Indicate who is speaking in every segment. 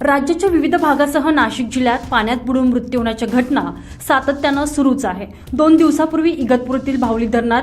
Speaker 1: राज्याच्या विविध भागासह नाशिक जिल्ह्यात पाण्यात बुडून मृत्यू होण्याच्या घटना सातत्यानं सुरूच आहे. दोन दिवसापूर्वी इगतपुरीतील भावली धरणात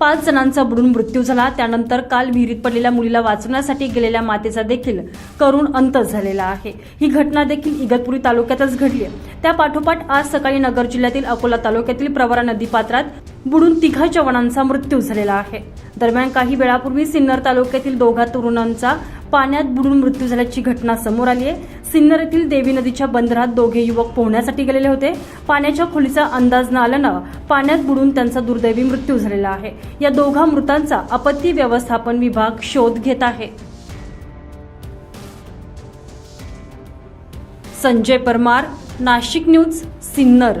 Speaker 1: पाच जणांचा बुडून मृत्यू झाला. त्यानंतर काल विहिरीत पडलेल्या मुलीला वाचवण्यासाठी गेलेल्या मातेचा देखील करुण अंत झालेला आहे. ही घटना देखील इगतपुरी तालुक्यातच घडली आहे. त्या पाठोपाठ आज सकाळी नगर जिल्ह्यातील अकोला तालुक्यातील प्रवरा नदीपात्रात बुडून तिघा जवानांचा मृत्यू झालेला आहे. दरम्यान काही वेळापूर्वी सिन्नर तालुक्यातील दोघा तरुणांचा पाण्यात बुडून मृत्यू झाल्याची घटना समोर आली आहे. सिन्नर येथील देवी नदीच्या बंदरात दोघे युवक पोहण्यासाठी गेलेले होते. पाण्याच्या खोलीचा अंदाज न आल्यानं पाण्यात बुडून त्यांचा दुर्दैवी मृत्यू झालेला आहे. या दोघा मृतांचा आपत्ती व्यवस्थापन विभाग शोध घेत आहे. संजय परमार नाशिक न्यूज सिन्नर.